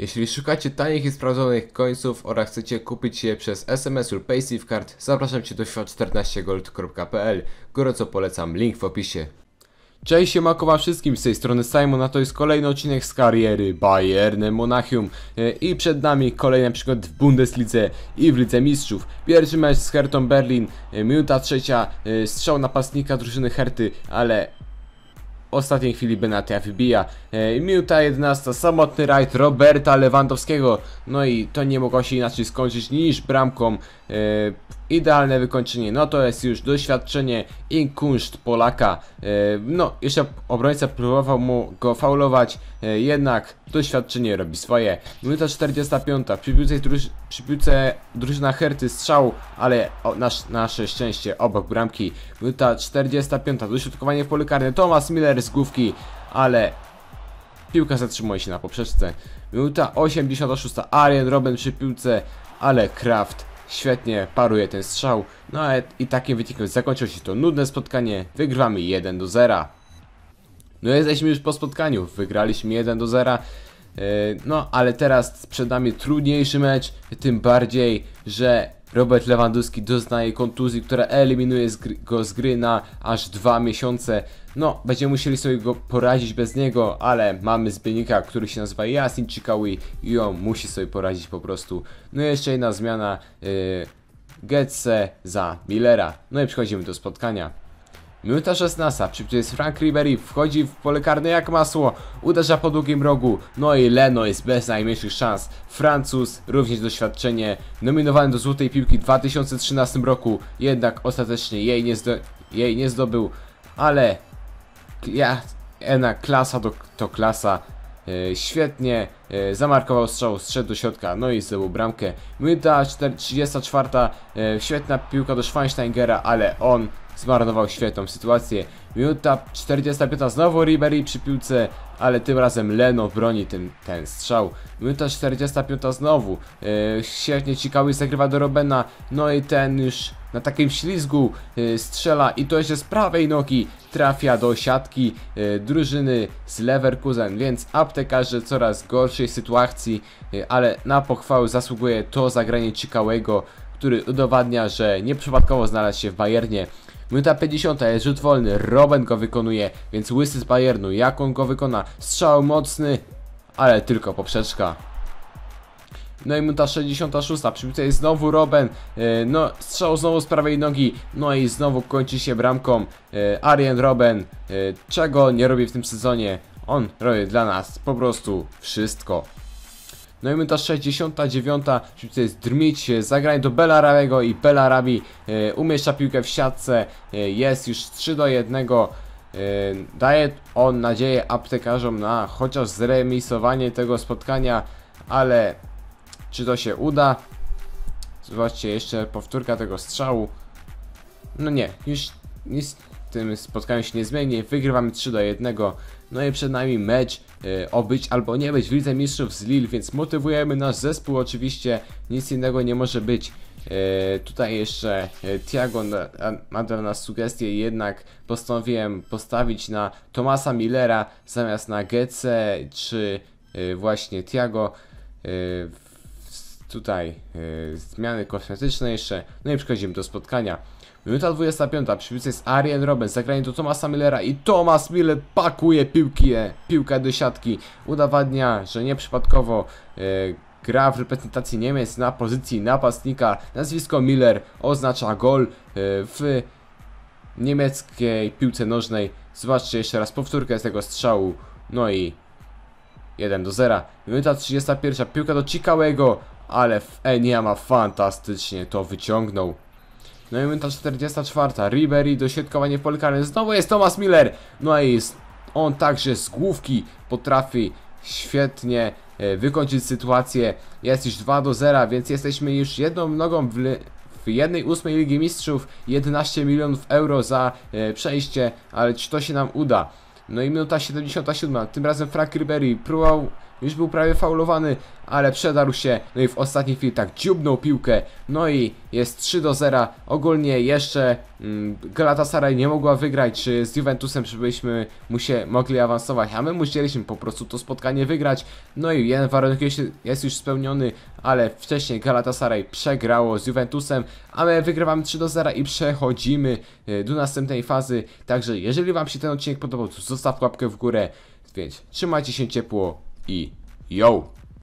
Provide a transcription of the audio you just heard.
Jeśli szukacie tanich i sprawdzonych końców oraz chcecie kupić je przez SMS lub PaySafeCard, zapraszam Cię do świat14gold.pl. Gorąco polecam, link w opisie. Cześć, siemanko wam wszystkim, z tej strony Simon, a to jest kolejny odcinek z kariery Bayern Monachium E, i przed nami kolejny przykład w Bundeslidze i w Lidze Mistrzów. Pierwszy mecz z Hertą Berlin, e, minuta trzecia, e, strzał napastnika drużyny Herty, ale ostatniej chwili Benatia wybija. E, minuta 11, samotny rajd Roberta Lewandowskiego. No i to nie mogło się inaczej skończyć niż bramką. E, idealne wykończenie, no to jest już doświadczenie i kunszt Polaka. E, no, jeszcze obrońca próbował mu go faulować, e, jednak doświadczenie robi swoje. Minuta 45, przy piłce, druż przy piłce drużyna Herty strzał, ale o, nasz, nasze szczęście obok bramki. Minuta 45, dośrodkowanie w karne, Thomas Miller z główki, ale piłka zatrzymuje się na poprzeczce. Minuta 86, Arjen Robben przy piłce, ale Kraft świetnie paruje ten strzał. No i takim wynikiem zakończyło się to nudne spotkanie. Wygrywamy 1 do 0. No jesteśmy już po spotkaniu. Wygraliśmy 1 do 0. Yy, No, ale teraz przed nami trudniejszy mecz, tym bardziej, że Robert Lewandowski doznaje kontuzji, która eliminuje z gry, go z gry na aż dwa miesiące. No, będziemy musieli sobie go poradzić bez niego, ale mamy zbiennika, który się nazywa Yasin Chikawi i on musi sobie poradzić po prostu. No i jeszcze jedna zmiana, yy, za Millera. No i przechodzimy do spotkania. Minuta 16, przy której jest Frank Ribery, wchodzi w pole karne jak masło, uderza po długim rogu, no i Leno jest bez najmniejszych szans. Francuz, również doświadczenie, nominowany do Złotej Piłki w 2013 roku, jednak ostatecznie jej nie, zdo jej nie zdobył, ale ja, jednak klasa to, to klasa. E, świetnie e, zamarkował strzał, strzedł do środka, no i zdobył bramkę. Minuta 4 34, e, świetna piłka do Schweinsteigera, ale on zmarnował świetną sytuację. Minuta 45, znowu Ribery przy piłce, ale tym razem Leno broni ten, ten strzał. Minuta 45 znowu, e, świetnie Cikały zagrywa do Robena, no i ten już na takim ślizgu e, strzela i to jeszcze z prawej nogi trafia do siatki e, drużyny z Leverkusen, więc aptekarze coraz gorszej sytuacji, ale na pochwałę zasługuje to zagranie Cikałego, który udowadnia, że nieprzypadkowo znalazł się w Bayernie. Minuta 50 jest rzut wolny, Robben go wykonuje, więc łysy z Bayernu, jak on go wykona? Strzał mocny, ale tylko poprzeczka. No i minuta 66, przy piłce jest znowu Robben, e, no strzał znowu z prawej nogi, no i znowu kończy się bramką e, Arjen Robben, e, czego nie robi w tym sezonie, on robi dla nas po prostu wszystko. No i minuta 69, przy piłce jest Drmić, e, zagranie do Belarabego i Belarabi e, umieszcza piłkę w siatce, e, jest już 3 do 1. E, daje on nadzieję aptekarzom na chociaż zremisowanie tego spotkania, ale czy to się uda? Zobaczcie, jeszcze powtórka tego strzału. No nie, już nic tym spotkaniu się nie zmieni. Wygrywamy 3 do 1. No i przed nami mecz e, o być albo nie być w Lidze Mistrzów z Lille, więc motywujemy nasz zespół oczywiście. Nic innego nie może być. E, tutaj jeszcze e, a- ma dla nas sugestie, jednak postanowiłem postawić na Tomasa Millera zamiast na Gece czy właśnie Thiago. W- tutaj e, zmiany kosmetyczne jeszcze. No i przechodzimy do spotkania. Minuta 25, przy piłce jest Arjen Robben, zagranie do Tomasa Millera i Thomas Miller pakuje piłki, e, piłkę do siatki. Udowadnia, że nieprzypadkowo e, gra w reprezentacji Niemiec na pozycji napastnika. Nazwisko Miller oznacza gol e, w niemieckiej piłce nożnej. Zobaczcie jeszcze raz powtórkę z tego strzału. No i 1 do 0. Minuta 31, piłka do Cikałego, ale Eniama fantastycznie to wyciągnął. No i minuta 44, Ribery dośrodkowanie w pole znowu jest Thomas Miller, no i on także z główki potrafi świetnie e, wykończyć sytuację, jest już 2 do 0, więc jesteśmy już jedną nogą w, w jednej ósmej Ligi Mistrzów, 11 milionów euro za e, przejście, ale czy to się nam uda? No i minuta 77, tym razem Frank Ribery próbował już był prawie faulowany, ale przedarł się, no i w ostatniej chwili tak dziubnął piłkę, no i jest 3 do 0. Ogólnie jeszcze mm, Galatasaray nie mogła wygrać z Juventusem, żebyśmy musie, mogli awansować, a my musieliśmy po prostu to spotkanie wygrać. No i jeden warunek jest, już spełniony, ale wcześniej Galatasaray przegrało z Juventusem, a my wygrywamy 3 do 0 i przechodzimy y, do następnej fazy. Także jeżeli Wam się ten odcinek podobał, to zostaw łapkę w górę, więc trzymajcie się ciepło i yo!